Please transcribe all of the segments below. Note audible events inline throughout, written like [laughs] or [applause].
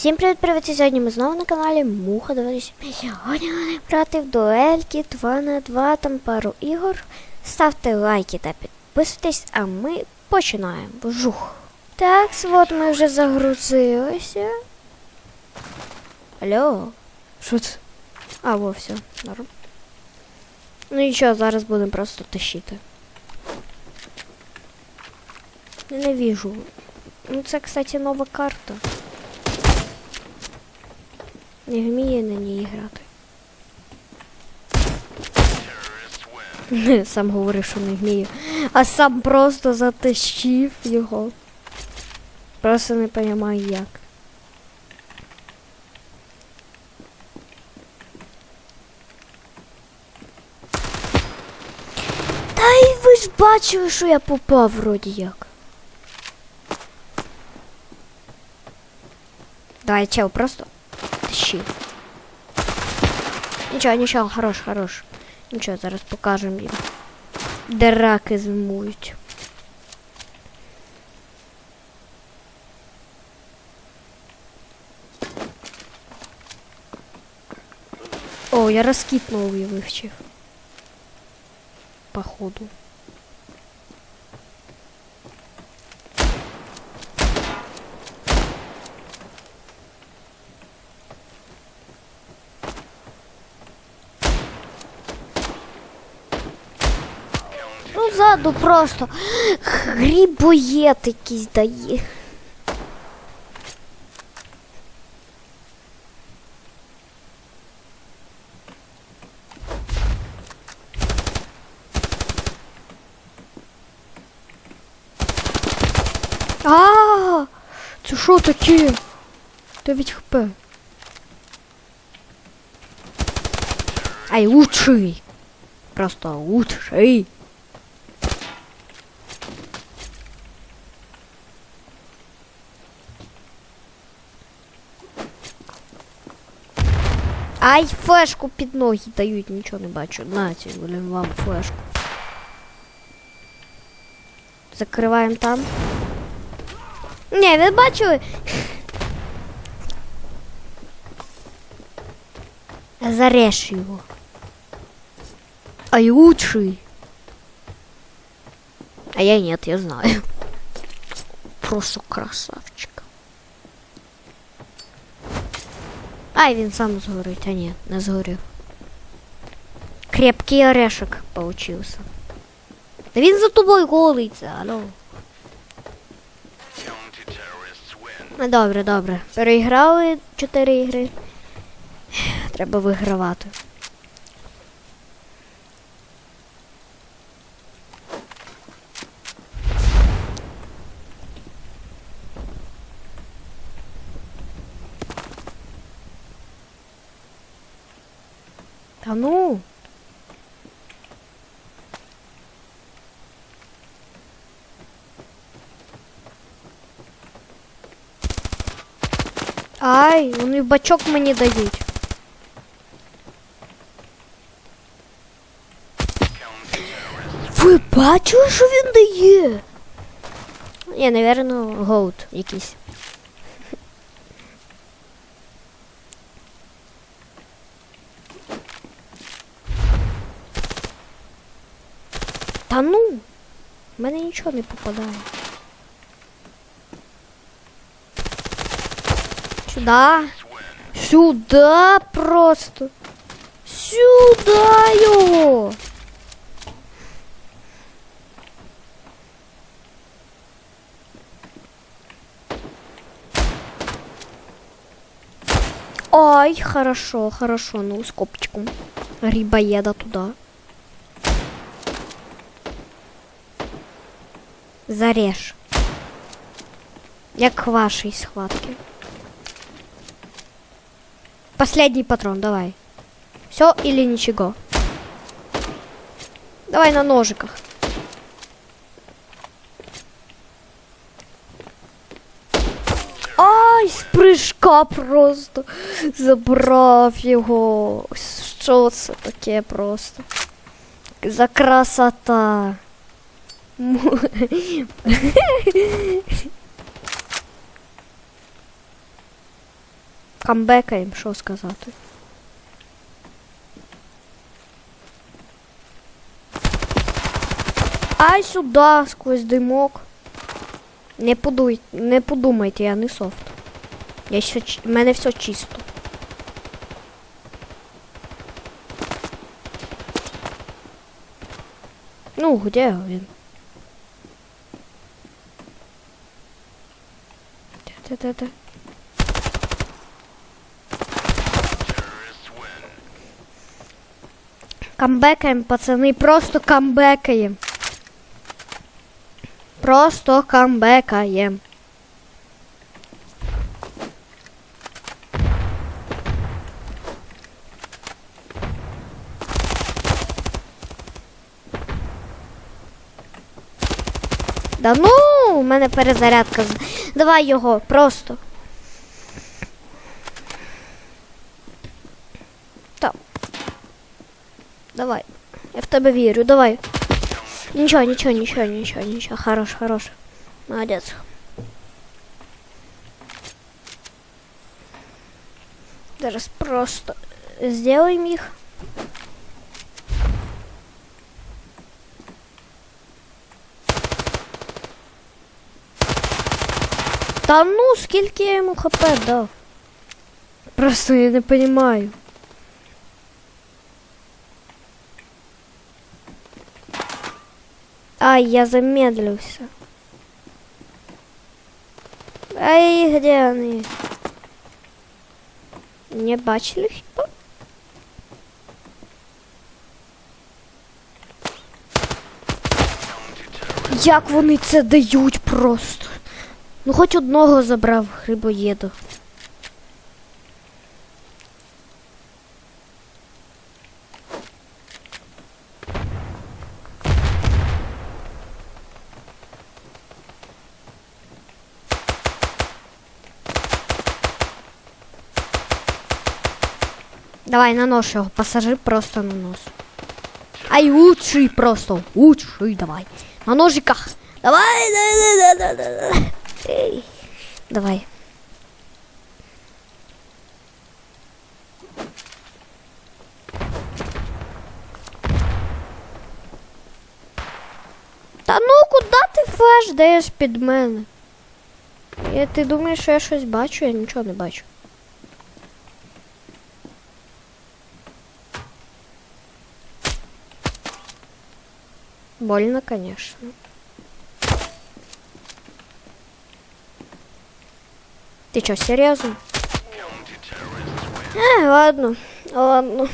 Всім привіт, привіт! І Сьогодні ми знову на каналі Муха 28. Сьогодні ми грати в дуельки 2 на 2 там пару ігор. Ставте лайки та підписуйтесь, а ми починаємо. Жух. Так, от ми вже загрузилися. Алло. Що це? А, во, все, норм. Ну нічого, зараз будемо просто тащити. Ненавижу. Ну це, кстати, нова карта. Не вміє на ній грати. [laughs] Сам говорив, що не вміє. А сам просто затащив його. Просто не розумію як. Та й ви ж бачили, що я попав вроді як. Давай, чел, просто тащи. Нічого, нічого, хорош, хорош. Нічого, зараз покажемо їм. Де раки. О, я розкіт новий вивчив. Походу. Ну, ззаду просто грибоєт якийсь дає. А, це що таке? 9 хп. Ай, лучший. Просто лучший. Ай, флешку під ноги дають, нічого не бачу. Наті, блін, вам флешку. Закриваємо там. Не, ви бачили? [laughs] Зарежь його. Ай, лучший. А я нет, я знаю. [laughs] Просто красавчик. Ай, він сам згорить, а ні, не згорів. Крепкий орешек получився. Та він за тобою голиться, алло. Ну добре, добре. Переіграли 4 ігри. Треба вигравати. Та ну. Ай, вони в бачок мені дають. Ви бачили, що він дає? Ні, напевно, гоут якийсь. В мене нічого не попадає. Сюда. Сюда просто. Сюда його. Ай, хорошо, хорошо, ну, с копчиком. Рибоеда туда. Зарежь. В вашей схватке. Последний патрон, давай. Все или ничего. Давай на ножиках. Ай, з прыжка просто забрав. Що це таке просто? За красота. Камбекаємо, що сказати. Ай сюди, сквозь димок. Не подуй, не подумайте, я не софт. Я ще, в мене все чисто. Ну, где він? Та-та-та. Камбекаємо, пацаны, просто камбекаємо. Просто камбекаем. Да ну, у мене перезарядка. з- Давай його, просто. Так. Давай. Я в тебе вірю, давай. Нічого, нічого, нічого, нічого, нічого. Хорош, хорош. Молодець. Зараз просто сделаем їх. Та ну, скільки я йому хп дав? Просто я не понимаю. Ай, я замедлился. Ай, где они? Не бачили хіба? Як вони це дають просто? Ну хоч одного забрав грибоєду. Давай на нож його посажи просто на нос. Ай, лучший просто, лучший давай. На ножиках. Давай, да, да, да, да, Эй. Давай. Та ну куди ти флеш даєш під мене? Я, ти думаєш, що я щось бачу? Я нічого не бачу. Больно, конечно. Ты что, серьезно? Э, ладно, ладно.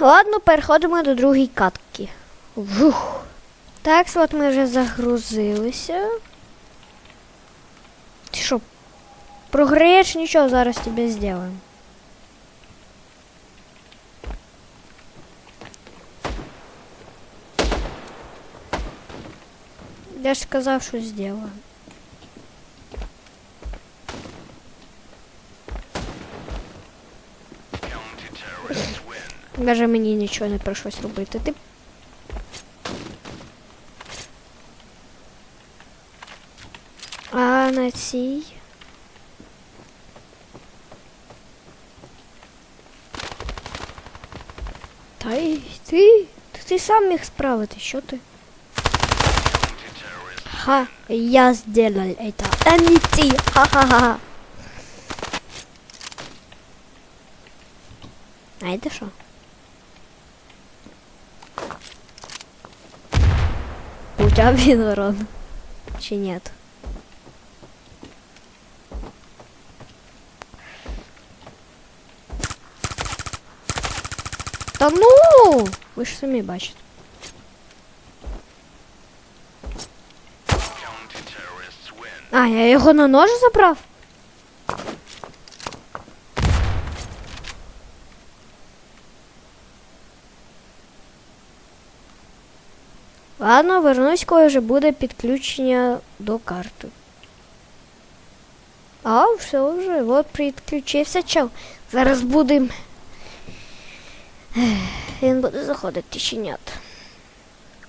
Ладно, переходимо до другої катки. Вух. Так, от ми вже загрузилися. Ти що, програєш нічого, зараз тобі зробимо. Я ж сказав, що зроблю. Даже мені нічого не прийшлось робити. Ти А на цій. Та й ти. Та ти сам міг справити, що ти? Ха, я сделал это. А не ты. Ха-ха-ха. А это что? Тебя він урон. Чи нет? Та ну! Ви ж самі бачите. А, я його на нож забрав? Ладно, вернусь, коли вже буде підключення до карти. А, все вже, от підключився чел. Зараз будем. Він буде заходити щенят.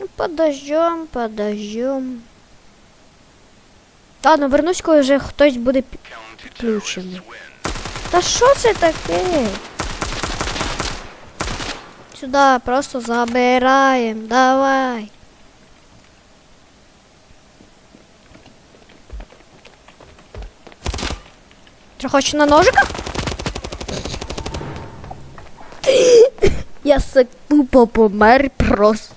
Ну, Подождем, подождем. Ладно, вернусь, коли вже хтось буде пі- підключений. Та що це таке? Сюди просто забираємо. Давай. Що хочеш на ножиках? Я се тупо помер просто.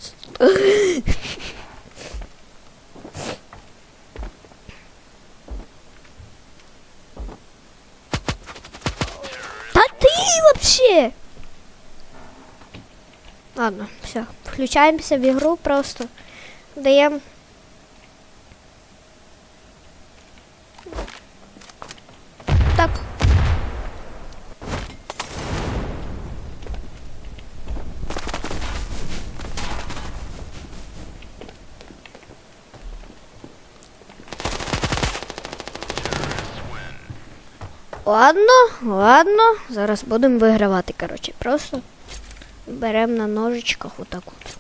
Та ти вообще. Ладно, все. Включаємося в ігру просто. Даємо. Ладно, ладно. Зараз будемо вигравати, коротше. Просто беремо на ножичках отак от.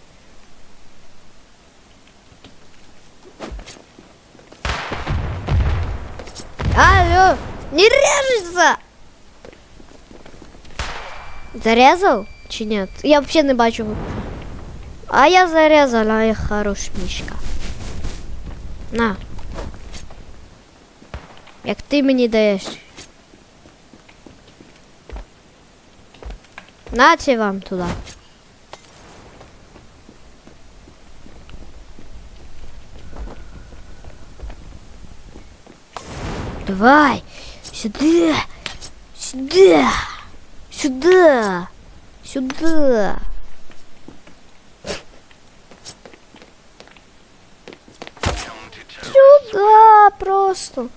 Алло, не режется! Зарезал? Чи нет? Я вообще не бачу. А я зарезала, ай, хорош мішка. На. Як ти мені даєш. Нате вам туди. Давай, сюда, сюда, сюда, сюда. Сюда просто.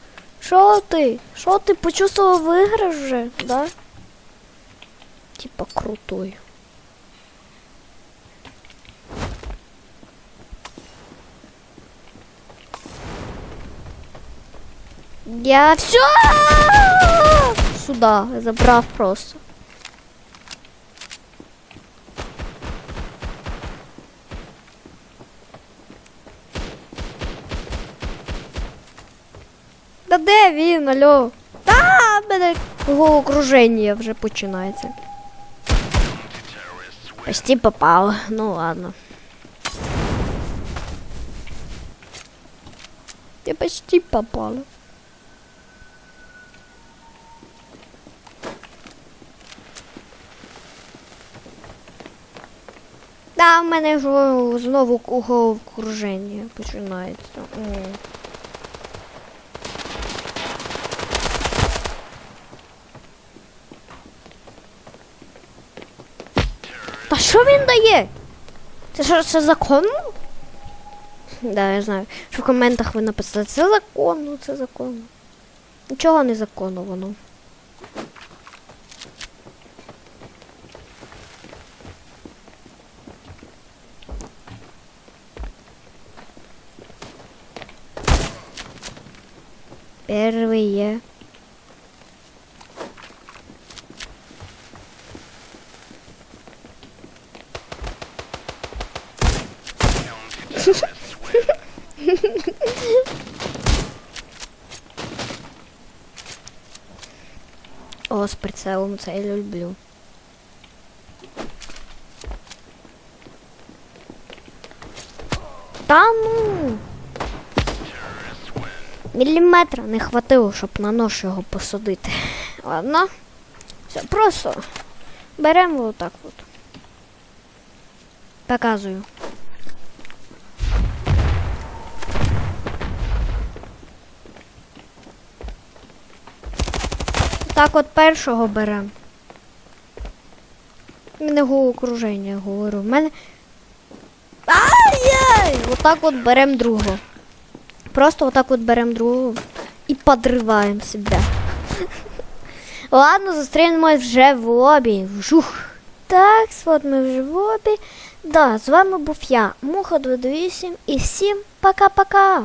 Що ти? Що ти почувствував виграш вже, да? Типа крутой. Я все сюда забрав просто. Та де він, алло? Та мене його окруження вже починається. Почти попав. Ну ладно. Я почти попала. Да, в мене ж знову окруження починається. Що він дає? Це що, це законно? Да, я знаю. Що в коментах ви написали, це законно, це законно. Нічого не законно воно. Первые. Прицелом це я люблю. Та ну. Міліметра не хватило, щоб на нож його посадити. Ладно. Все, просто беремо отак от. Показую. Так от першого беремо. Мене окруження говорю. В мене. Ай-яй! Отак от беремо другого. Просто отак от беремо другого і подриваємо себе. Ладно, зустрінемось вже в лобі. Вжух. Так, от ми вже в лобі. Да, з вами був я, Муха 28 і всім пока-пока.